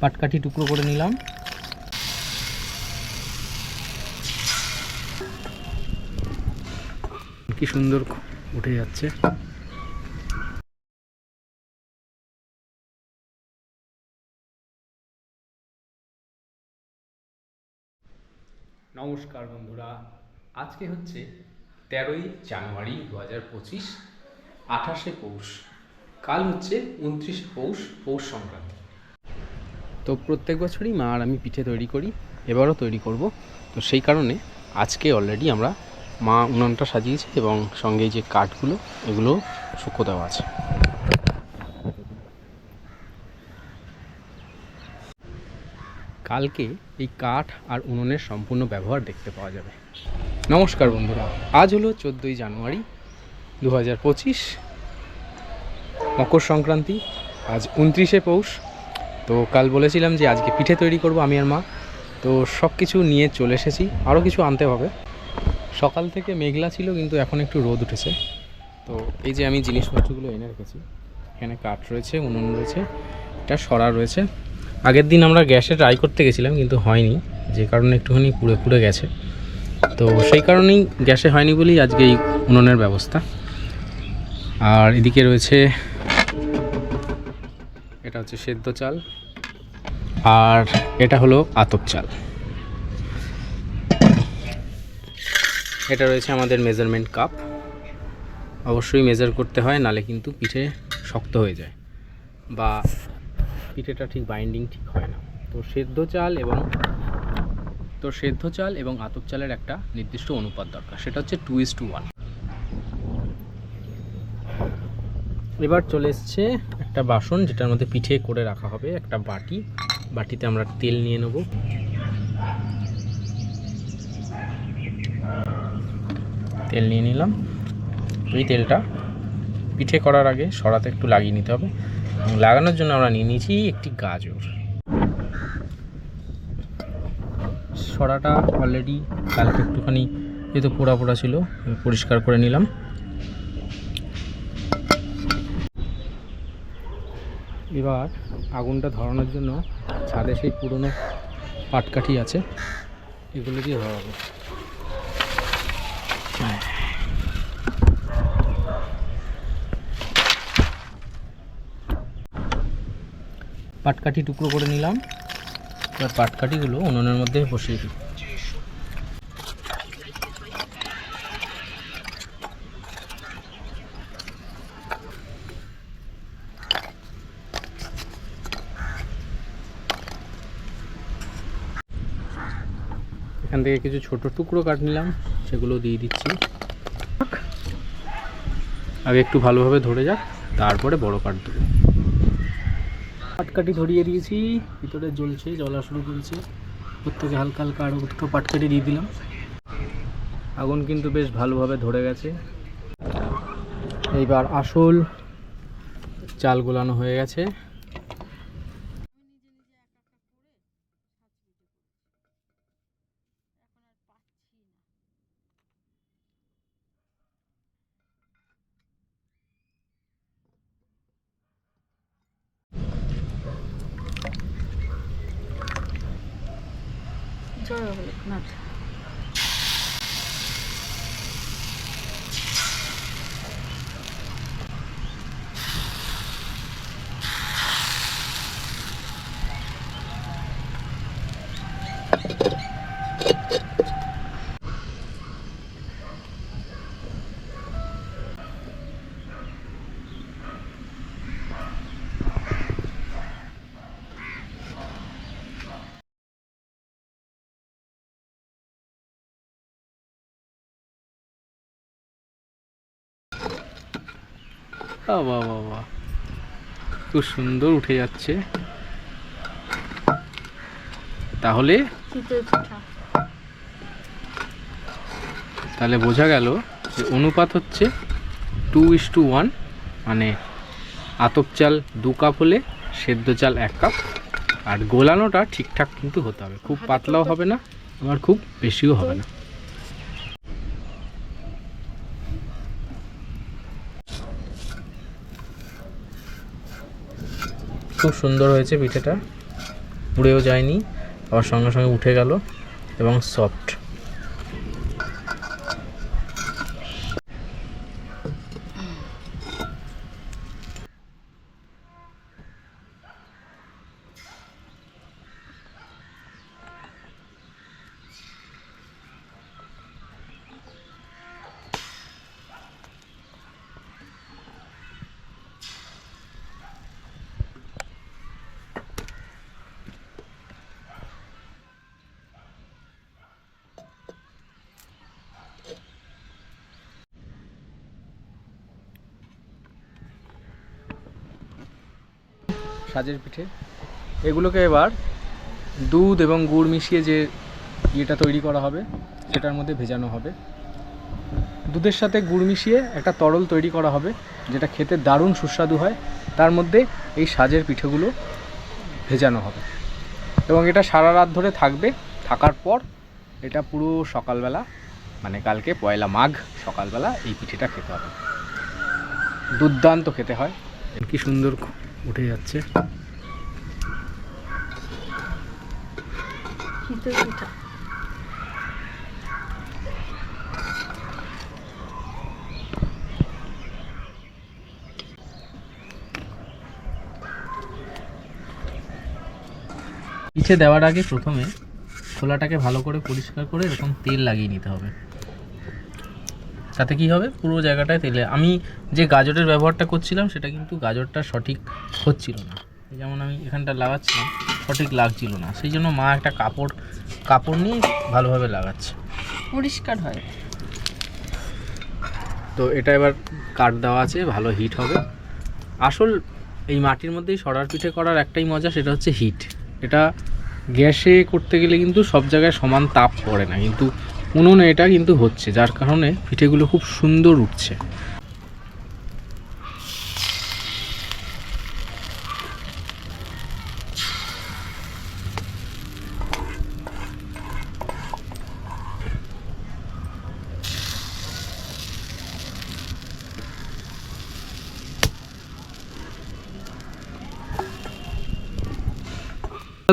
পাটকাঠি টুকরো করে নিলাম। কি সুন্দর উঠে যাচ্ছে। নমস্কার বন্ধুরা আজকে হচ্ছে তেরোই জানুয়ারি দু হাজার পঁচিশ আঠাশে পৌষ কাল হচ্ছে উনত্রিশে পৌষ পৌষ সংক্রান্তি। তো প্রত্যেক বছরই মা আর আমি পিঠে তৈরি করি, এবারও তৈরি করব। তো সেই কারণে আজকে অলরেডি আমরা মা উনুনটা সাজিয়েছে এবং সঙ্গে যে কাঠগুলো, এগুলো শুকো দেওয়া আছে। কালকে এই কাঠ আর উনুনের সম্পূর্ণ ব্যবহার দেখতে পাওয়া যাবে। নমস্কার বন্ধুরা, আজ হলো চোদ্দোই জানুয়ারি দু হাজার পঁচিশ, মকর সংক্রান্তি, আজ উনত্রিশে পৌষ। তো কাল বলেছিলাম যে আজকে পিঠে তৈরি করব আমি আর মা। তো সব কিছু নিয়ে চলে এসেছি। আরও কিছু আনতে হবে। সকাল থেকে মেঘলা ছিল, কিন্তু এখন একটু রোদ উঠেছে। তো এই যে আমি জিনিসপত্রগুলো এনে রেখেছি, এখানে কাঠ রয়েছে, উনুন রয়েছে এটা সরা রয়েছে। আগের দিন আমরা গ্যাসে ট্রাই করতে গেছিলাম, কিন্তু হয়নি। যে কারণে একটুখানি পুড়ে পুড়ে গেছে। তো সেই কারণেই গ্যাসে হয়নি বলেই আজকে এই উনুনের ব্যবস্থা। আর এদিকে রয়েছে, এটা হচ্ছে সেদ্ধ চাল। আর এটা হলো আতপ চাল। এটা রয়েছে আমাদের মেজারমেন্ট কাপ অবশ্যই মেজার করতে হয়, নালে কিন্তু পিঠে শক্ত হয়ে যায়। বা পিঠেটা ঠিক বাইন্ডিং ঠিক হয় না। তো সেদ্ধ চাল এবং তো সেদ্ধ চাল এবং আতপ চালের একটা নির্দিষ্ট অনুপাত দরকার, সেটা হচ্ছে টু ইস টু ওয়ান এবার চলে এসছে একটা বাসন, যেটার মধ্যে পিঠে করে রাখা হবে, একটা বাটি। বাটিতে আমরা তেল নিয়ে নেব। তেল নিয়ে নিলাম। এই তেলটা পিঠে করার আগে সরাতে একটু লাগিয়ে নিতে হবে। লাগানোর জন্য আমরা নিয়ে নিয়েছি একটি গাজর। সরাটা অলরেডি কালকে একটুখানি যেহেতু পোড়া পোড়া ছিল পরিষ্কার করে নিলাম। এবার আগুনটা ধরানোর জন্য ছাদে সেই পুরনো পাটকাঠি আছে, এগুলো দিয়ে ধরাবো। পাটকাঠি টুকরো করে নিলাম, এবার পাটকাঠিগুলো উনুনের মধ্যে বসিয়ে দিই। এখান থেকে কিছু ছোট টুকরো কাট নিলাম, সেগুলো দিয়ে দিচ্ছি। আগে একটু ভালোভাবে ধরে যাক, তারপরে বড় কাঠ দেবো পাটকাঠি ধরিয়ে দিয়েছি, ভিতরে জ্বলছে জ্বলা শুরু করেছে প্রত্যেকে হালকা হালকা আরও একটু পাটকাঠি দিয়ে দিলাম। আগুন কিন্তু বেশ ভালোভাবে ধরে গেছে। এইবার আসল চাল গোলানো হয়ে গেছে। বাহ বাহ খুব সুন্দর উঠে যাচ্ছে। তাহলে? তাহলে বোঝা গেল যে অনুপাত হচ্ছে টু ইস টু ওয়ান মানে আতপ চাল দু কাপ হলে সেদ্ধ চাল এক কাপ আর গোলানোটা ঠিকঠাক কিন্তু হতে হবে। খুব পাতলাও হবে না আবার খুব বেশিও হবে না। খুব সুন্দর হয়েছে পিঠেটা। পুড়েও যায়নি আবার সঙ্গে সঙ্গে উঠে গেল এবং সফট সাজের পিঠে। এগুলোকে এবার দুধ এবং গুড় মিশিয়ে যে ইয়েটা তৈরি করা হবে, সেটার মধ্যে ভেজানো হবে। দুধের সাথে গুড় মিশিয়ে একটা তরল তৈরি করা হবে, যেটা খেতে দারুণ সুস্বাদু হয়। তার মধ্যে এই সাজের পিঠেগুলো ভেজানো হবে। এবং এটা সারা রাত ধরে থাকবে। থাকার পর এটা পুরো সকালবেলা মানে কালকে পয়লা মাঘ সকালবেলা এই পিঠেটা খেতে হবে। দুর্দান্ত খেতে হয়। কি সুন্দর উঠে যাচ্ছে। পিঠে। দেওয়ার আগে প্রথমে খোলাটাকে ভালো করে পরিষ্কার করে এরকম তেল লাগিয়ে নিতে হবে। তাতে কি হবে? পুরো জায়গাটায় তেলে। আমি যে গাজরের ব্যবহারটা করছিলাম সেটা কিন্তু গাজরটা সঠিক হচ্ছিল না। যেমন আমি এখানটা লাগাচ্ছিলাম সঠিক লাগছিল না। সেই জন্য মা একটা কাপড় কাপড় নিয়ে ভালোভাবে লাগাচ্ছে। পরিষ্কার হয়। তো এটা এবার কাঠ দেওয়া আছে ভালো হিট হবে। আসল এই মাটির মধ্যেই সরার পিঠে করার একটাই মজা সেটা হচ্ছে হিট এটা গ্যাসে করতে গেলে কিন্তু সব জায়গায় সমান তাপ পড়ে না। কিন্তু উনুনে এটা কিন্তু হচ্ছে, যার কারণে পিঠেগুলো খুব সুন্দর উঠছে।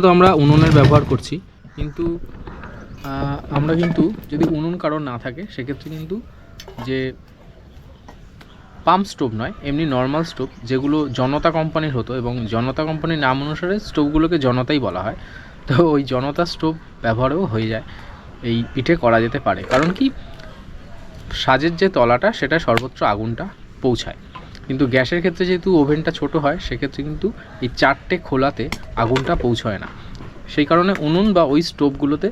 তো আমরা উনুনের ব্যবহার করছি, কিন্তু আমরা কিন্তু যদি উনুন কারোর না থাকে, সেক্ষেত্রে কিন্তু যে পাম্প স্টোভ নয়, এমনি নর্মাল স্টোভ, যেগুলো জনতা কোম্পানির হতো এবং জনতা কোম্পানির নাম অনুসারে স্টোভগুলোকে জনতাই বলা হয়, তো ওই জনতা স্টোভ ব্যবহারও হয়ে যায়। এই পিঠে করা যেতে পারে। কারণ কি? সাজের যে তলাটা, সেটা সর্বোচ্চ আগুনটা পৌঁছায়। কিন্তু গ্যাসের ক্ষেত্রে যেহেতু ওভেনটা ছোট হয়, সেক্ষেত্রে কিন্তু এই চারটে খোলাতে আগুনটা পৌঁছয় না। সেই কারণে উনুন বা ওই স্টোভগুলোতে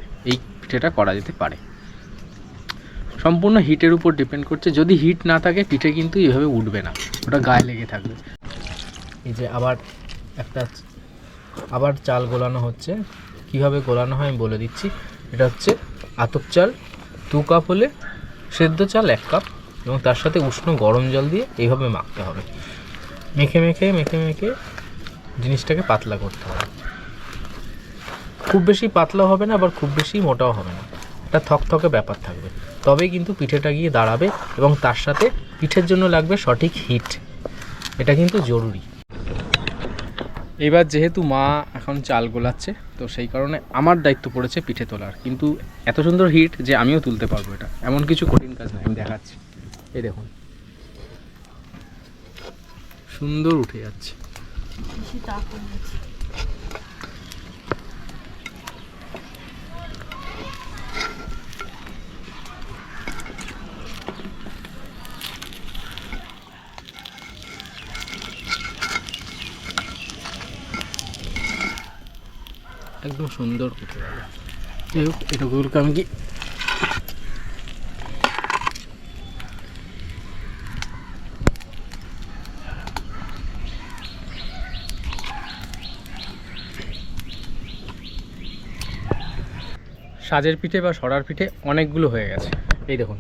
পিঠেটা করা যেতে পারে। সম্পূর্ণ হিটের উপর ডিপেন্ড করছে, যদি হিট না থাকে পিঠে কিন্তু এইভাবে উঠবে না, ওটা গায়ে লেগে থাকবে। এই যে আবার একটা, আবার চাল গোলানো হচ্ছে। কীভাবে গোলানো হয় আমি বলে দিচ্ছি। এটা হচ্ছে আতপ চাল, দু কাপ হলে সেদ্ধ চাল এক কাপ এবং তার সাথে উষ্ণ গরম জল দিয়ে এইভাবে মাখতে হবে। মেখে মেখে মেখে মেখে জিনিসটাকে পাতলা করতে হবে। খুব বেশি পাতলাও হবে না, আবার খুব বেশি মোটাও হবে না। একটা থকথকে ব্যাপার থাকবে। তবেই কিন্তু পিঠেটা গিয়ে দাঁড়াবে এবং তার সাথে পিঠের জন্য লাগবে সঠিক হিট। এটা কিন্তু জরুরি। এবার যেহেতু মা এখন চাল গোলাচ্ছে, তো সেই কারণে আমার দায়িত্ব পড়েছে পিঠে তোলার। কিন্তু এত সুন্দর হিট যে আমিও তুলতে পারব এটা। এমন কিছু কঠিন কাজ নয় আমি দেখাচ্ছি। এই দেখুন। সুন্দর উঠে যাচ্ছে। একদম সুন্দর। উঠে গেল যাই হোক এটাগুলোকে আমি কি সাজের পিঠে বা সরার পিঠে অনেকগুলো হয়ে গেছে। এই দেখুন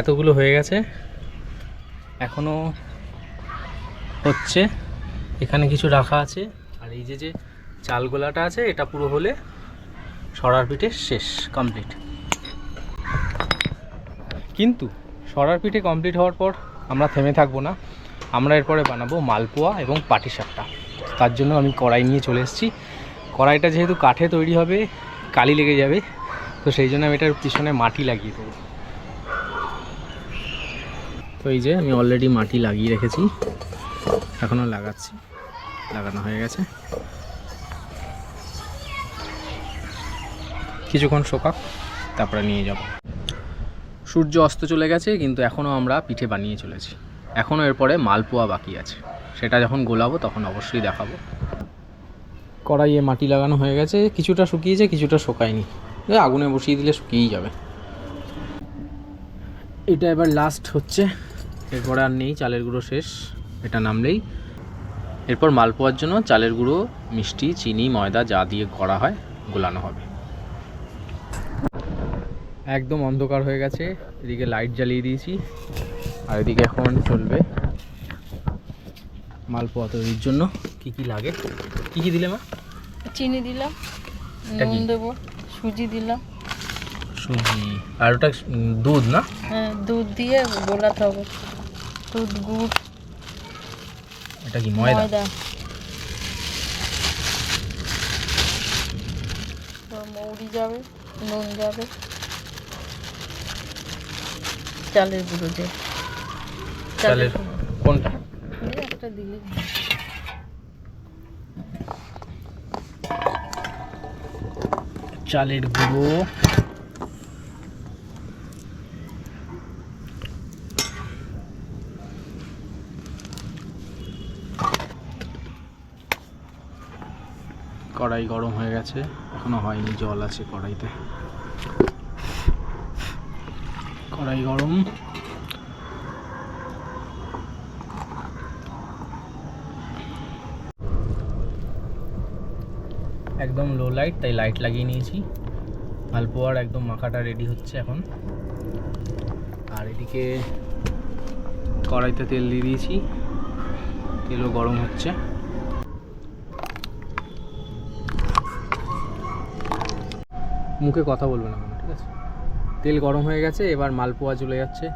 এতগুলো হয়ে গেছে। এখনও হচ্ছে এখানে কিছু রাখা আছে। আর এই যে যে চালগোলাটা আছে, এটা পুরো হলে সরার পিঠে শেষ কমপ্লিট কিন্তু সরার পিঠে কমপ্লিট হওয়ার পর আমরা থেমে থাকব না। আমরা এরপরে বানাবো মালপোয়া এবং পাটিসাপটা। তার জন্য আমি কড়াই নিয়ে চলে এসেছি। কড়াইটা যেহেতু কাঠে তৈরি হবে, কালি লেগে যাবে, তো সেই জন্য আমি এটার পিছনে মাটি লাগিয়ে দেবো। তো এই যে আমি অলরেডি মাটি লাগিয়ে রেখেছি। এখনও লাগাচ্ছি, লাগানো হয়ে গেছে। কিছুক্ষণ শোকাক তারপরে নিয়ে যাব। সূর্য অস্ত চলে গেছে, কিন্তু এখনও আমরা পিঠে বানিয়ে চলেছি। এখনও এরপরে মালপোয়া বাকি আছে। সেটা যখন গোলাবো, তখন অবশ্যই দেখাবো। কড়াইয়ে মাটি লাগানো হয়ে গেছে, কিছুটা শুকিয়েছে, কিছুটা শোকায়নি। আগুনে বসিয়ে দিলে শুকিয়েই যাবে। এটা এবার লাস্ট হচ্ছে। এরপরে আর নেই, চালের গুঁড়ো শেষ। এটা নামলেই। এরপর মালপোয়ার জন্য চালের গুঁড়ো, মিষ্টি, চিনি, ময়দা যা দিয়ে করা হয়, গোলানো হবে। একদম অন্ধকার হয়ে গেছে এদিকে লাইট জ্বালিয়ে দিয়েছি আর এদিকে এখন চলবে মালপোয়া তৈরির জন্য। কি কি লাগে? কি কি দিলে মা? চিনি দিলাম নুন দেবো সুজি দিলাম। সুজি। আর ওটা দুধ না? হ্যাঁ দুধ দিয়ে গোলাতে হবে। দুধ গুড়। এটা কি ময়দা? মৌরি যাবে নুন যাবে। চালের গুঁড়ো দিয়ে চালের কোনটা? একটা দিলে। চালের গুঁড়ো। কড়াই গরম হয়ে গেছে। এখনও হয়নি জল আছে কড়াইতে। কড়াই গরম। একদম লো লাইট তাই লাইট লাগিয়ে নিয়েছি। মালপোয়ার একদম মাখাটা রেডি হচ্ছে এখন। আর এদিকে কড়াইতে তেল দিয়ে দিয়েছি। তেলও গরম হচ্ছে। মুখে কথা বলবে না ঠিক আছে? তেল গরম হয়ে গেছে, এবার মালপোয়া চলে যাচ্ছে।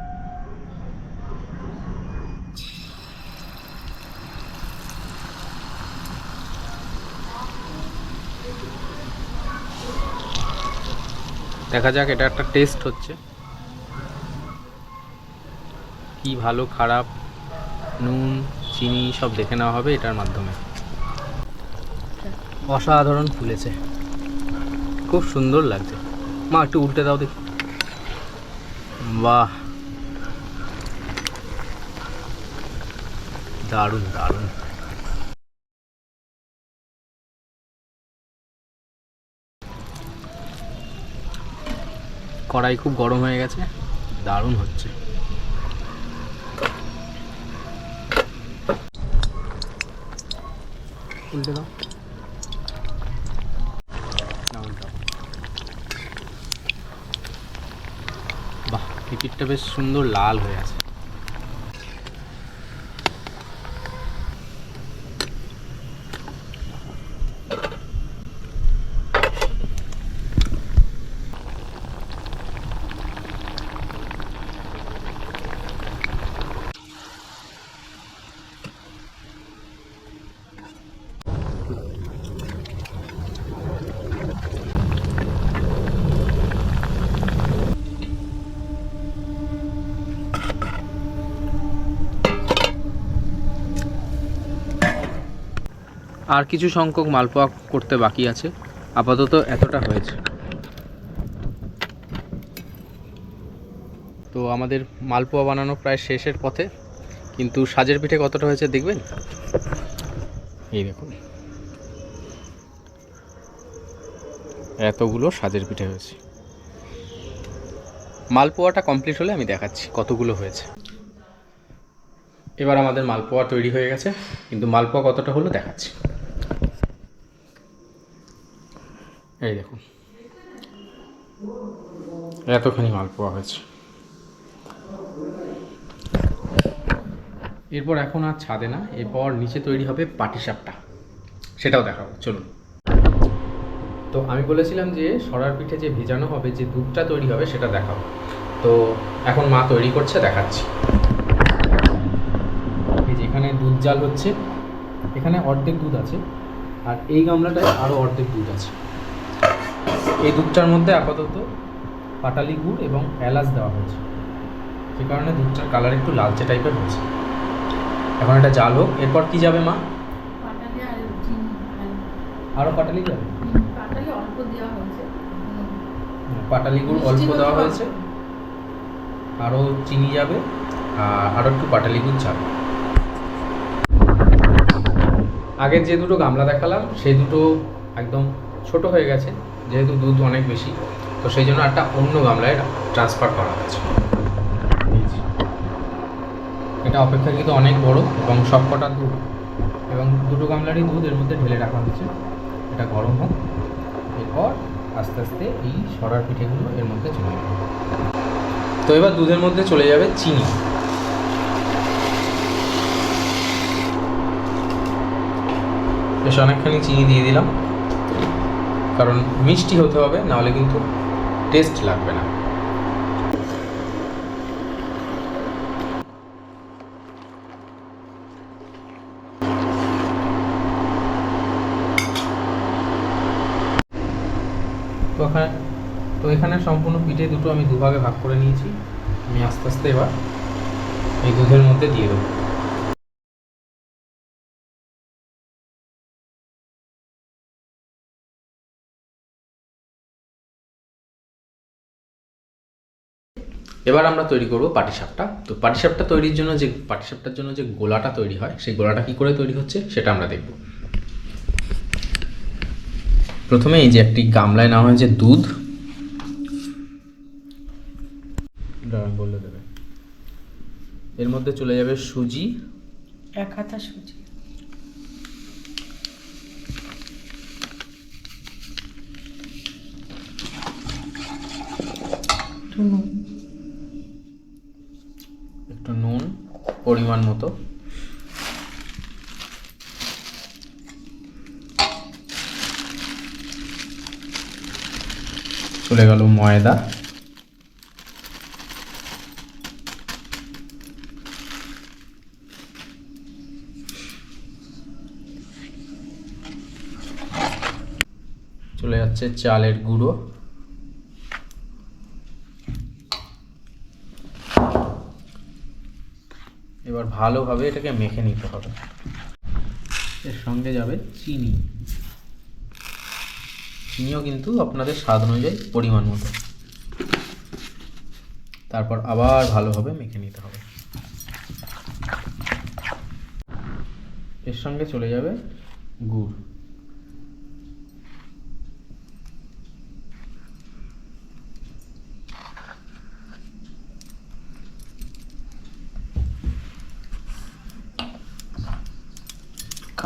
দেখা যাক, এটা একটা টেস্ট হচ্ছে। কি ভালো, খারাপ, নুন, চিনি, সব দেখে নেওয়া হবে এটার মাধ্যমে। অসাধারণ ফুলেছে। খুব সুন্দর লাগছে। মা, একটু উল্টে দাও দেখি। বাহ। দারুণ দারুণ। কড়াই খুব গরম হয়ে গেছে দারুণ হচ্ছে। উল্টে দাও। টিকিটটা বেশ সুন্দর লাল হয়ে আছে। আর কিছু সংখ্যক মালপোয়া করতে বাকি আছে। আপাতত এতটা হয়েছে। তো আমাদের মালপোয়া বানানো প্রায় শেষের পথে, কিন্তু সাজের পিঠে কতটা হয়েছে দেখবেন? এই দেখুন। এতগুলো সাজের পিঠে হয়েছে। মালপোয়াটা কমপ্লিট হলে আমি দেখাচ্ছি কতগুলো হয়েছে। এবার আমাদের মালপোয়া তৈরি হয়ে গেছে, কিন্তু মালপোয়া কতটা হলো দেখাচ্ছি। এই দেখুন। এতখানি মালপোয়া হয়েছে। এরপর এখন আর ছাদে না, এরপর নিচে তৈরি হবে পাটিসাপটা। সেটাও দেখাবো, চলুন। তো আমি বলেছিলাম যে, সরার পিঠে যে ভেজানো হবে, যে দুধটা তৈরি হবে, সেটা দেখাবো। তো এখন মা তৈরি করছে, দেখাচ্ছি। এই যে এখানে দুধ জাল হচ্ছে, এখানে অর্ধেক দুধ আছে, আর এই গামলাটায় আরও অর্ধেক দুধ আছে। এই দুধটার মধ্যে আপাতত পাটালি গুড় এবং এলাচ দেওয়া হয়েছে। সে কারণে দুধটার কালার একটু লালচে টাইপের হয়েছে। এখন এটা জাল হোক। এরপর কি যাবে মা? পাটালি আর চিনি আরও পাটালি যাবে? পাটালি গুড় অল্প দেওয়া হয়েছে। আরও চিনি যাবে আর আরও একটু পাটালি গুড় যাবে। আগের যে দুটো গামলা দেখালাম সেই দুটো একদম ছোট হয়ে গেছে। যেহেতু দুধ অনেক বেশি, তো সেই জন্য একটা অন্য গামলায় ট্রান্সফার করা হয়েছে। এটা অপেক্ষাকৃত অনেক বড় এবং সবকটা দুধ এবং দুটো গামলারই দুধ এর মধ্যে ঢেলে রাখা হয়েছে। এটা গরম হোক, এরপর আস্তে আস্তে এই সরার পিঠেগুলো এর মধ্যে চলে যাবে। তো এবার দুধের মধ্যে চলে যাবে চিনি। বেশ অনেকখানি চিনি দিয়ে দিলাম। কারণ মিষ্টি হতে হবে, নাহলে কিন্তু টেস্ট লাগবে না। তো এখানে তো এখানে সম্পূর্ণ পিঠে দুটো আমি দুভাগে ভাগ করে নিয়েছি। আমি আস্তে আস্তে এবার এই দুধের মধ্যে দিয়ে দেবো। এবার আমরা তৈরি করব পাটিসাপটা। তো পাটিসাপটা তৈরির জন্য যে, পাটিসাপটার জন্য যে গোলাটা তৈরি হয়, সেই গোলাটা কি করে তৈরি হচ্ছে সেটা আমরা দেখব। প্রথমে এই যে একটি গামলায় নেওয়া হয়েছে দুধ। বলে দেবে। এর মধ্যে চলে যাবে সুজি। এক হাতা সুজি। নুন। একটু নুন পরিমাণ মতো। চলে গেল ময়দা। চলে যাচ্ছে চালের গুঁড়ো এবার ভালোভাবে এটাকে মেখে নিতে হবে। এর সঙ্গে যাবে চিনি। চিনিও কিন্তু আপনাদের স্বাদ অনুযায়ী পরিমাণ মতো। তারপর আবার ভালোভাবে মেখে নিতে হবে। এর সঙ্গে চলে যাবে গুড়।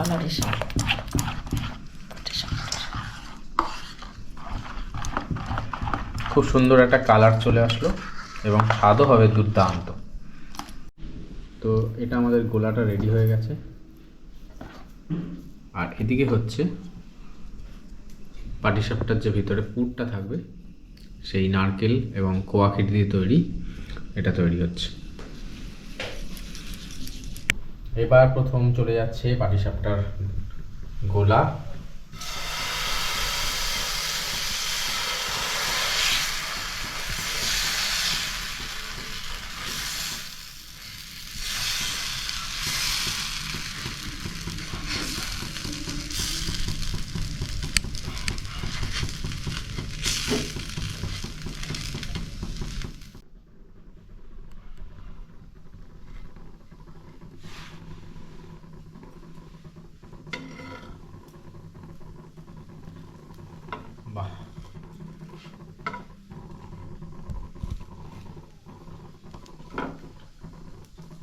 কালার এসে খুব সুন্দর একটা কালার চলে আসলো এবং স্বাদও হবে দুর্দান্ত। তো এটা আমাদের গোলাটা রেডি হয়ে গেছে। আর এদিকে হচ্ছে পাটিসাপটার যে ভিতরে পুরটা থাকবে, সেই নারকেল এবং কোয়া খেটি দিয়ে তৈরি, এটা তৈরি হচ্ছে। এবার প্রথম চলে যাচ্ছে পাটিসাপটার গোলা বাহ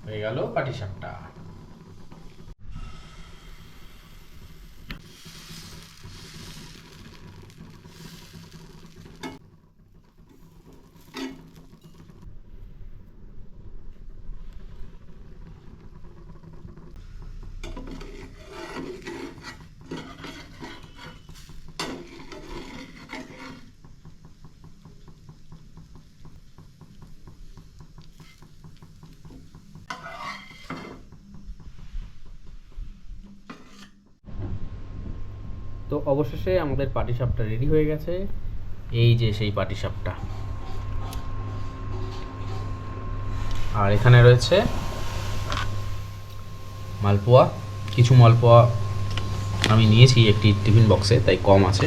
হয়ে গেল পাটিসাপটা। অবশেষে আমাদের পাটিসাপটা রেডি হয়ে গেছে। এই যে সেই পাটিসাপটা। আর এখানে রয়েছে মালপোয়া। কিছু মালপোয়া আমি নিয়েছি একটি টিফিন বক্সে, তাই কম আছে।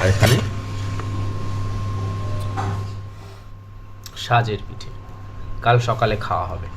আর এখানে সাজের পিঠে। কাল সকালে খাওয়া হবে।